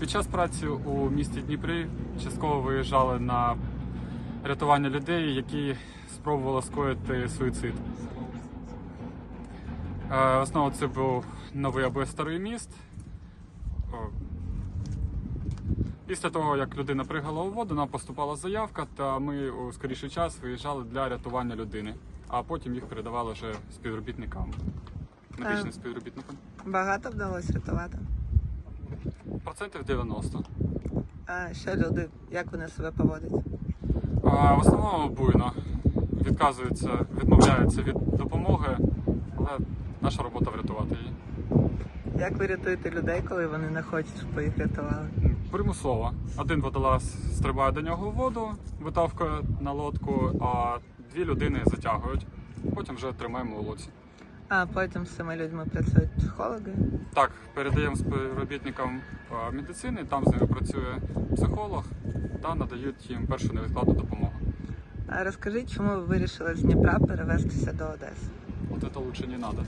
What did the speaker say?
Під час праці у місті Дніпрі частково виїжджали на рятування людей, які спробували скоїти суїцид. Е, Основно це був новий або старий міст. Після того, як людина пригала у воду, нам поступала заявка, та ми у скоріший час виїжджали для рятування людини, а потім їх передавали вже співробітникам, медичним Е. співробітникам. Багато вдалося рятувати. Процентів 90. А що люди, як вони себе поводять? А в основному буйно відказуються, відмовляються від допомоги, але наша робота врятувати її. Як ви рятуєте людей, коли вони не хочуть, щоб їх рятували? Примусово. Один водолаз стрибає до нього в воду, витавкує на лодку, а дві людини затягують. Потім вже тримаємо у лодці. А потім з цими людьми працюють психологи. Так, передаємо співробітникам е, медицини, там з ними працює психолог та надають їм першу невідкладну допомогу. А розкажіть, чому ви вирішили з Дніпра перевестися до Одеси? От це лучше не треба.